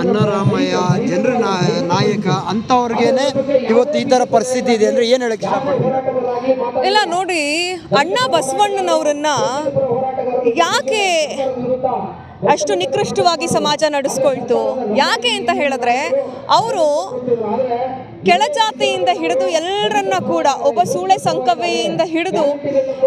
ಅನ್ನರಾಮಯ್ಯ ಜನರ ನಾಯಕ ಅಂಥವ್ರಿಗೇನೆ ಇವತ್ತು ಈ ಥರ ಪರಿಸ್ಥಿತಿ ಇದೆ ಅಂದರೆ ಏನು ಹೇಳಕ್ಕೆ ಇಷ್ಟಪಡ್ತೀನಿ ಇಲ್ಲ ನೋಡಿ ಅಣ್ಣ ಬಸವಣ್ಣನವರನ್ನ ಯಾಕೆ ಅಷ್ಟು ನಿಕೃಷ್ಟವಾಗಿ ಸಮಾಜ ನಡೆಸ್ಕೊಳ್ತು. ಯಾಕೆ ಅಂತ ಹೇಳಿದ್ರೆ, ಅವರು ಕೆಳಜಾತಿಯಿಂದ ಹಿಡಿದು ಎಲ್ಲರನ್ನ ಕೂಡ, ಒಬ್ಬ ಸೂಳೆ ಸಂಕವೆಯಿಂದ ಹಿಡಿದು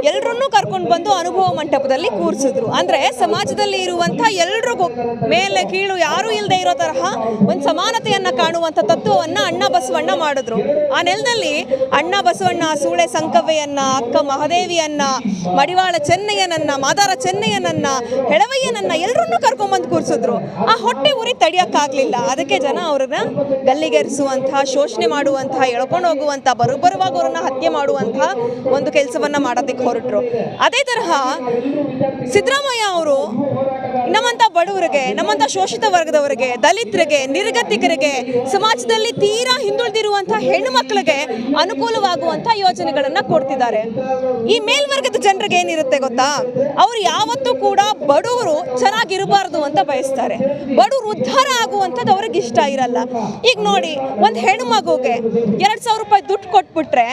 ಎಲ್ಲರನ್ನೂ ಕರ್ಕೊಂಡು ಬಂದು ಅನುಭವ ಮಂಟಪದಲ್ಲಿ ಕೂರಿಸಿದ್ರು. ಅಂದ್ರೆ ಸಮಾಜದಲ್ಲಿ ಇರುವಂಥ ಎಲ್ರಿಗೂ ಮೇಲೆ ಕೀಳು ಯಾರೂ ಇಲ್ಲದೆ ಇರೋ ತರಹ ಒಂದು ಸಮಾನತೆಯನ್ನು ಕಾಣುವಂಥ ತತ್ವವನ್ನ ಅಣ್ಣ ಬಸವಣ್ಣ ಮಾಡಿದ್ರು. ಆ ನೆಲದಲ್ಲಿ ಅಣ್ಣ ಬಸವಣ್ಣ, ಸೂಳೆ ಸಂಕವೆಯನ್ನ ಅಕ್ಕ ಮಹಾದೇವಿಯನ್ನ ಮಡಿವಾಳ ಚೆನ್ನಯ್ಯನನ್ನ ಮಾದಾರ ಚೆನ್ನಯ್ಯನನ್ನ ಹೆಳವಯ್ಯನನ್ನ ಎಲ್ಲರನ್ನೂ ಕರ್ಕೊಂಬಂದು ಕೂರಿಸಿದ್ರು. ಆ ಹೊಟ್ಟೆ ಉರಿ ತಡಿಯಕ್ಕಾಗ್ಲಿಲ್ಲ. ಅದಕ್ಕೆ ಜನ ಅವ್ರನ್ನ ಗಲ್ಲಿಗೇರಿಸುವಂತಹ ಶೋಷಣೆ ಮಾಡುವಂತಹ ಎಳ್ಕೊಂಡು ಹೋಗುವಂತಹ ಬರೋಬ್ಬರವಾಗಿ ಅವ್ರನ್ನ ಹತ್ಯೆ ಮಾಡುವಂತಹ ಒಂದು ಕೆಲಸವನ್ನ ಮಾಡೋದಕ್ಕೆ ಹೊರಟರು. ಅದೇ ತರಹ ಸಿದ್ದರಾಮಯ್ಯ ಅವರು ಬಡವರಿಗೆ, ನಮ್ಮಂತ ಶೋಷಿತ ವರ್ಗದವರಿಗೆ, ದಲಿತರಿಗೆ, ನಿರ್ಗತಿಕರಿಗೆ, ಸಮಾಜದಲ್ಲಿ ತೀರಾ ಹಿಂದುಳಿದಿರುವಂತಹ ಹೆಣ್ಣು ಮಕ್ಕಳಿಗೆ ಅನುಕೂಲವಾಗುವಂತ ಯೋಜನೆಗಳನ್ನ ಕೊಡ್ತಿದ್ದಾರೆ. ಈ ಮೇಲ್ವರ್ಗದ ಜನರಿಗೆ ಏನಿರುತ್ತೆ ಗೊತ್ತಾ? ಅವ್ರು ಯಾವತ್ತೂ ಕೂಡ ಬಡವರು ಚೆನ್ನಾಗಿರಬಾರ್ದು ಅಂತ ಬಯಸ್ತಾರೆ. ಬಡವರು ಉದ್ಧಾರ ಆಗುವಂಥದ್ದು ಅವ್ರಿಗೆ ಇಷ್ಟ ಇರಲ್ಲ. ಈಗ ನೋಡಿ, ಒಂದು ಹೆಣ್ಣು ಮಗುಗೆ ಎರಡ್ ಸಾವಿರ ರೂಪಾಯಿ ದುಡ್ಡು ಕೊಟ್ಬಿಟ್ರೆ,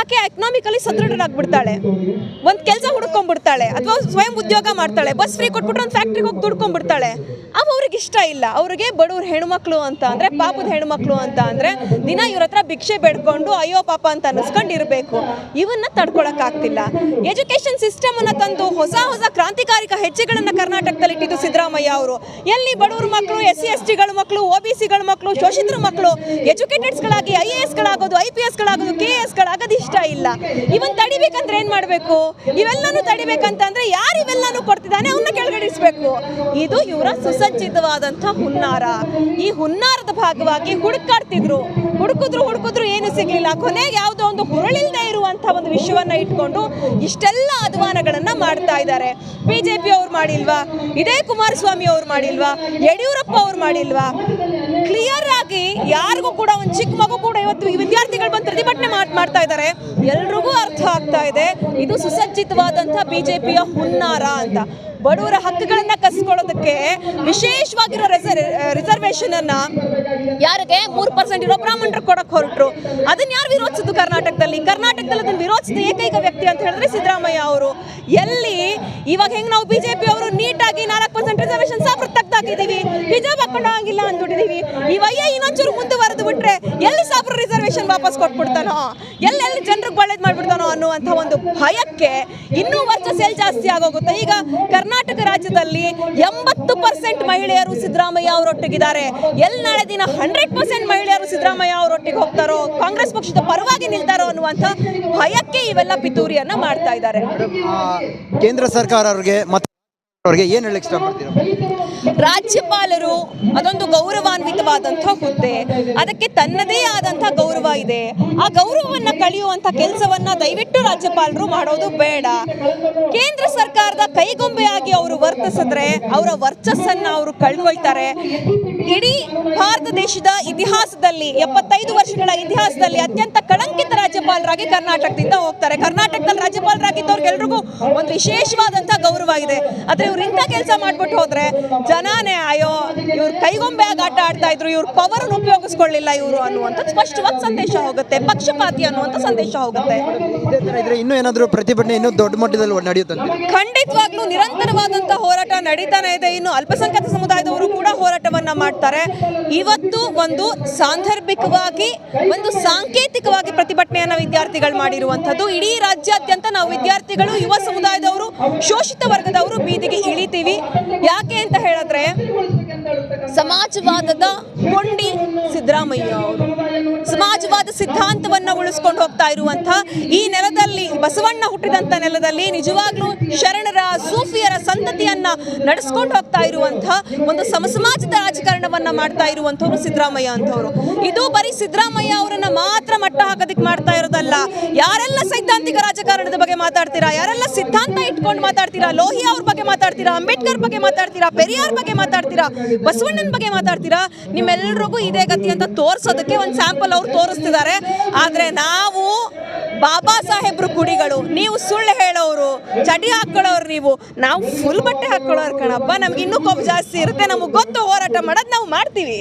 ಆಕೆ ಎಕನಾಮಿಕಲಿ ಸದೃಢರಾಗ್ಬಿಡ್ತಾಳೆ ಒಂದು ಕೆಲಸ ಹುಡ್ಕೊಂಡ್ಬಿಡ್ತಾಳೆ. ಅಥವಾ ಸ್ವಯಂ ಉದ್ಯೋಗ ಮಾಡ್ತಾಳೆ ಬಸ್ ಫ್ರೀ ಕೊಟ್ಬಿಟ್ರೆ ಒಂದು ಫ್ಯಾಕ್ಟ್ರಿಗೆ ಹೋಗಿ ದುಡ್ಕೊಂಡ್ಬಿಡ್ತಾಳೆ. ಅವ ಅವ್ರಿಗೆ ಇಷ್ಟ ಇಲ್ಲ. ಅವ್ರಿಗೆ ಬಡವ್ರ ಹೆಣ್ಮಕ್ಳು ಅಂತ ಅಂದ್ರೆ, ಪಾಪದ ಹೆಣ್ಮಕ್ಳು ಅಂತ ಅಂದ್ರೆ, ದಿನ ಇವ್ರ ಹತ್ರ ಭಿಕ್ಷೆ ಬೇಡ್ಕೊಂಡು ಅಯ್ಯೋ ಪಾಪ ಅಂತ ಅನ್ನಿಸ್ಕೊಂಡು ಇರಬೇಕು ಇವನ್ನ ತಡ್ಕೊಳಕ್ ಆಗ್ತಿಲ್ಲ ಎಜುಕೇಶನ್ ಸಿಸ್ಟಮ್ ಅನ್ನ ತಂದು ಹೊಸ ಹೊಸ ಕ್ರಾಂತಿಕಾರಿಕ ಹೆಜ್ಜೆಗಳನ್ನ ಕರ್ನಾಟಕದಲ್ಲಿ ಇಟ್ಟಿದ್ದು ಸಿದ್ದರಾಮಯ್ಯ ಅವರು. ಎಲ್ಲಿ ಬಡವ್ರ ಮಕ್ಕಳು ಎಸ್ ಸಿ ಎಸ್ ಮಕ್ಕಳು ಒ ಬಿ ಸಿಗಳ ಮಕ್ಕಳು ಶೋಷಿತರ ಮಕ್ಕಳು ಎಜುಕೇಟೆಡ್ಸ್ಗಳಾಗಿ ಐ ಎ ಎಸ್ಗಳಾಗೋದು ಐ ಪಿ ಎಸ್ಗಳಾಗೋದು ಕೆ ಎಸ್ಗಳಾಗೋದು ಇಷ್ಟ ಇಲ್ಲ. ಇವನ್ ತಡಿಬೇಕಂದ್ರೆ ಏನ್ ಮಾಡಬೇಕು? ಇವೆಲ್ಲನೂ ತಡಿಬೇಕಂತಂದ್ರೆ ಯಾರು ಇವೆಲ್ಲನೂ ಕೊಡ್ತಿದ್ದಾನೆ ಅವನ್ನ ಕೆಳಗಡಿಸ್ಬೇಕು ಇದು ಇವರ ಸುಸಜ್ಜಿತವಾದಂಥ ಹುನ್ನಾರ. ಈ ಹುನ್ನಾರದ ಭಾಗವಾಗಿ ಹುಡುಕಾಡ್ತಿದ್ರು. ಹುಡುಕಿದ್ರು ಹುಡುಕಿದ್ರು ಏನು ಸಿಗ್ಲಿಲ್ಲ. ಕೊನೆಗೆ ಯಾವುದೋ ಒಂದು ಹುರುಳಿಲ್ಲದೆ ಇರುವಂಥ ಒಂದು ವಿಷಯವನ್ನ ಇಟ್ಕೊಂಡು ಇಷ್ಟೆಲ್ಲ ಅಧ್ವಾನಗಳನ್ನ ಮಾಡ್ತಾ ಇದ್ದಾರೆ. ಬಿಜೆಪಿ ಅವ್ರು ಮಾಡಿಲ್ವಾ? ಇದೇ ಕುಮಾರಸ್ವಾಮಿ ಅವ್ರು ಮಾಡಿಲ್ವಾ? ಯಡಿಯೂರಪ್ಪ ಅವ್ರು ಮಾಡಿಲ್ವಾ? ಕ್ಲಿಯರ್ ಆಗಿ ಯಾರಿಗೂ ಕೂಡ ಒಂದು ಚಿಕ್ಕ ಮಗು ಕೂಡ ಇವತ್ತು ಈ ವಿದ್ಯಾರ್ಥಿಗಳು ಬಂದು ಪ್ರತಿಭಟನೆ ಮಾಡ್- ಮಾಡ್ತಾ ಇದ್ದಾರೆ. ಎಲ್ರಿಗೂ ಅರ್ಥ ಆಗ್ತಾ ಇದೆ. ಇದು ಸುಸಜ್ಜಿತವಾದಂತಹ ಬಿಜೆಪಿಯ ಹುನ್ನಾರ ಅಂತ. ಬಡವರ ಹಕ್ಕುಗಳನ್ನ ಕಸ್ಕೊಳ್ಳೋದಕ್ಕೆ ವಿಶೇಷವಾಗಿರೋ ರಿಸರ್ವೇಶನ್ ಅನ್ನ ಯಾರಿಗೆ? ಮೂರು ಪರ್ಸೆಂಟ್ ಇರೋ ಬ್ರಾಹ್ಮಣರು ಕೊಡಕ್ ಹೊರಟ್ರು. ಅದನ್ನ ಯಾರು ವಿರೋಧಿಸಿದ್ದು ಕರ್ನಾಟಕದಲ್ಲಿ? ಕರ್ನಾಟಕದಲ್ಲಿ ಅದನ್ನು ವಿರೋಧಿಸಿದ ಏಕೈಕ ವ್ಯಕ್ತಿ ಅಂತ ಹೇಳಿದ್ರೆ ಸಿದ್ದರಾಮಯ್ಯ ಅವರು. ಎಲ್ಲಿ ಇವಾಗ ಹೆಂಗ್ ನಾವು ಬಿಜೆಪಿ ಅವರು ನೀಟಾಗಿ ನಾಲ್ಕು ಪರ್ಸೆಂಟ್ ರಿಸರ್ವೇಶನ್ ಸಾಫ್ರ ತೆಗ್ದಾಕಿದೀವಿ ಹಿಜಾಬ್ ಹಾಕೊಂಡು ಹಂಗಿಲ್ಲ ಅಂದ್ಬಿಟ್ಟಿದೀವಿ. ಈ ವಯ್ಯ ಇನ್ನೊಂಚೂರು ಮುಂದುವರೆದು ಬಿಟ್ರೆ ಎಲ್ಲಿ ಸಾಬ್ರು ರಿಸರ್ವೇಶನ್ ವಾಪಸ್ ಕೊಟ್ಬಿಡ್ತಾನೋ? ಎಲ್ಲೆಲ್ಲಿ ಜನರಿಗೆ ಒಳ್ಳೇದು ಮಾಡ್ಬಿಡ್ತಾನೋ ಅನ್ನುವಂಥ ಒಂದು ಭಯಕ್ಕೆ ಇನ್ನೂ ವರ್ಷ ಎಲ್ಲಿ ಜಾಸ್ತಿ ಆಗೋಗುತ್ತೆ. ಈಗ ಕರ್ನಾಟಕ ರಾಜ್ಯದಲ್ಲಿ ಎಂಬತ್ತು ಪರ್ಸೆಂಟ್ ಮಹಿಳೆಯರು ಸಿದ್ದರಾಮಯ್ಯ ಅವರೊಟ್ಟಿಗಿದ್ದಾರೆ. ಎಲ್ಲಿ ನಾಳೆ ದಿನ ಹಂಡ್ರೆಡ್ ಪರ್ಸೆಂಟ್ ಮಹಿಳೆಯರು ಸಿದ್ದರಾಮಯ್ಯ ಅವರೊಟ್ಟಿಗೆ ಹೋಗ್ತಾರೋ, ಕಾಂಗ್ರೆಸ್ ಪಕ್ಷದ ಪರವಾಗಿ ನಿಲ್ತಾರೋ ಅನ್ನುವಂಥ ಭಯಕ್ಕೆ ಇವೆಲ್ಲ ಪಿತೂರಿಯನ್ನ ಮಾಡ್ತಾ ಇದ್ದಾರೆ. ಕೇಂದ್ರ ಸರ್ಕಾರ ಅವ್ರಿಗೆ ಮತ್ತೆ ಅವ್ರಿಗೆ ಏನು ಹೇಳಕ್ಕೆ ಇಷ್ಟಪಡ್ತೀರಾ? ರಾಜ್ಯಪಾಲರು ಅದೊಂದು ಗೌರವಾನ್ವಿತವಾದಂಥ ಹುದ್ದೆ. ಅದಕ್ಕೆ ತನ್ನದೇ ಆದಂಥ ಗೌರವ ಇದೆ. ಆ ಗೌರವವನ್ನ ಕಳೆಯುವಂಥ ಕೆಲಸವನ್ನ ದಯವಿಟ್ಟು ರಾಜ್ಯಪಾಲರು ಮಾಡೋದು ಬೇಡ. ಕೇಂದ್ರ ಸರ್ಕಾರದ ಕೈಗೊಂಬೆಯಾಗಿ ಅವರು ವರ್ತಿಸಿದ್ರೆ ಅವರ ವರ್ಚಸ್ಸನ್ನ ಅವರು ಕಳ್ಕೊಳ್ತಾರೆ. ಇಡೀ ಭಾರತ ದೇಶದ ಇತಿಹಾಸದಲ್ಲಿ, ಎಪ್ಪತ್ತೈದು ವರ್ಷಗಳ ಇತಿಹಾಸದಲ್ಲಿ ಅತ್ಯಂತ ಕಳಂಕಿತ ರಾಜ್ಯಪಾಲರಾಗಿ ಕರ್ನಾಟಕದಿಂದ ಹೋಗ್ತಾರೆ. ಕರ್ನಾಟಕದಲ್ಲಿ ರಾಜ್ಯಪಾಲರಾಗಿದ್ದವ್ರಿಗೆಲ್ರಿಗೂ ಒಂದು ವಿಶೇಷವಾದಂಥ ಗೌರವ ಇದೆ. ಆದರೆ ಇವ್ರು ಇಂಥ ಕೆಲಸ ಮಾಡ್ಬಿಟ್ಟು ಹೋದ್ರೆ ಜನಾನೇ ಅಯ್ಯೋ ಇವ್ರು ಕೈಗೊಂಬೆ ಆಟ ಆಡ್ತಾ ಇದ್ರು ಇವ್ರ ಪವರ್ ಉಪಯೋಗಿಸ್ಕೊಳ್ಳಿಲ್ಲ ಇವರು ಅನ್ನುವಂಥದ್ದು ಸ್ಪಷ್ಟವಾದ ಸಂದೇಶ ಹೋಗುತ್ತೆ ಪಕ್ಷಪಾತಿ ಅನ್ನುವಂಥ ಸಂದೇಶ ಹೋಗುತ್ತೆ. ಇನ್ನೂ ಏನಾದರೂ ಪ್ರತಿಭಟನೆ ಇನ್ನೂ ದೊಡ್ಡ ಮಟ್ಟದಲ್ಲಿ ನಡೆಯುತ್ತೆ ಖಂಡಿತವಾಗ್ಲೂ ನಿರಂತರವಾದಂತಹ ಹೋರಾಟ ನಡೀತಾನೆ ಇದೆ. ಇನ್ನು ಅಲ್ಪಸಂಖ್ಯಾತ ಸಮುದಾಯದವರು ಕೂಡ ಹೋರಾಟವನ್ನ ಮಾಡ್ತಾರೆ. ಇವತ್ತು ಒಂದು ಸಾಂದರ್ಭಿಕವಾಗಿ, ಒಂದು ಸಾಂಕೇತಿಕವಾಗಿ ಪ್ರತಿಭಟನೆಯನ್ನ ವಿದ್ಯಾರ್ಥಿಗಳು ಮಾಡಿರುವಂಥದ್ದು. ಇಡೀ ರಾಜ್ಯಾದ್ಯಂತ ನಾವು ವಿದ್ಯಾರ್ಥಿಗಳು, ಯುವ ಸಮುದಾಯದವರು, ಶೋಷಿತ ವರ್ಗದವರು ಬೀದಿಗೆ ಇಳಿತೀವಿ. ಯಾಕೆ ಅಂತ ಹೇಳಿದ್ರೆ, ಸಮಾಜವಾದದ ಕೊಂಡಿ ಸಿದ್ದರಾಮಯ್ಯ ಅವರು. ಸಮಾಜವಾದ ಸಿದ್ಧಾಂತವನ್ನು ಉಳಿಸ್ಕೊಂಡು ಹೋಗ್ತಾ ಇರುವಂತಹ ಈ ನೆಲದಲ್ಲಿ, ಬಸವಣ್ಣ ಹುಟ್ಟಿದಂಥ ನೆಲದಲ್ಲಿ ನಿಜವಾಗ್ಲೂ ಶರಣರ, ಸೂಫಿಯರ ಸಂತತಿಯನ್ನ ನಡೆಸ್ಕೊಂಡು ಹೋಗ್ತಾ ಇರುವಂತಹ ಒಂದು ಸಮಸಮಾಜದ ರಾಜಕಾರಣವನ್ನ ಮಾಡ್ತಾ ಇರುವಂತವ್ರು ಸಿದ್ದರಾಮಯ್ಯ ಅಂತವರು ಇದು ಬರೀ ಸಿದ್ದರಾಮಯ್ಯ ಮಾತ್ರ ಮಟ್ಟ ಹಾಕೋದಕ್ಕೆ ಮಾಡ್ತಾ ಇರೋದಲ್ಲ. ಯಾರೆಲ್ಲ ಸೈದ್ಧಾಂತಿಕ ರಾಜಕಾರಣದ ಬಗ್ಗೆ ಮಾತಾಡ್ತೀರಾ? ಯಾರೆಲ್ಲ ಸಿದ್ಧಾಂತ ಇಟ್ಕೊಂಡು ಮಾತಾಡ್ತೀರಾ? ಲೋಹಿ ಅವ್ರ ಬಗ್ಗೆ ಮಾತಾಡ್ತೀರಾ? ಅಂಬೇಡ್ಕರ್ ಬಗ್ಗೆ ಮಾತಾಡ್ತೀರಾ? ಪೆರಿಯಾರ್ ಬಗ್ಗೆ ಮಾತಾಡ್ತೀರಾ? ಬಸವಣ್ಣನ ಬಗ್ಗೆ ಮಾತಾಡ್ತೀರಾ? ನಿಮ್ಮೆಲ್ಲರಿಗೂ ಇದೇ ಗತಿ ಅಂತ ತೋರಿಸೋದಕ್ಕೆ ಒಂದು ಸ್ಯಾಂಪಲ್ ಅವ್ರು ತೋರಿಸ್ತಿದ್ದಾರೆ. ಆದ್ರೆ ನಾವು ಬಾಬಾ ಸಾಹೇಬ್ರು ಗುಡಿಗಳು, ನೀವು ಸುಳ್ಳು ಹೇಳೋರು ಚಡಿ ಹಾಕೊಳ್ಳೋರು ನೀವು, ನಾವು ಫುಲ್ ಬಟ್ಟೆ ಹಾಕೊಳ್ಳೋರು ಕಣಪ್ಪ. ನಮ್ಗೆ ಇನ್ನೂ ಕೊಬ್ಬು ಜಾಸ್ತಿ ಇರುತ್ತೆ. ನಮಗೆ ಗೊತ್ತು ಹೋರಾಟ ಮಾಡೋದು ನಾವು ಮಾಡ್ತೀವಿ.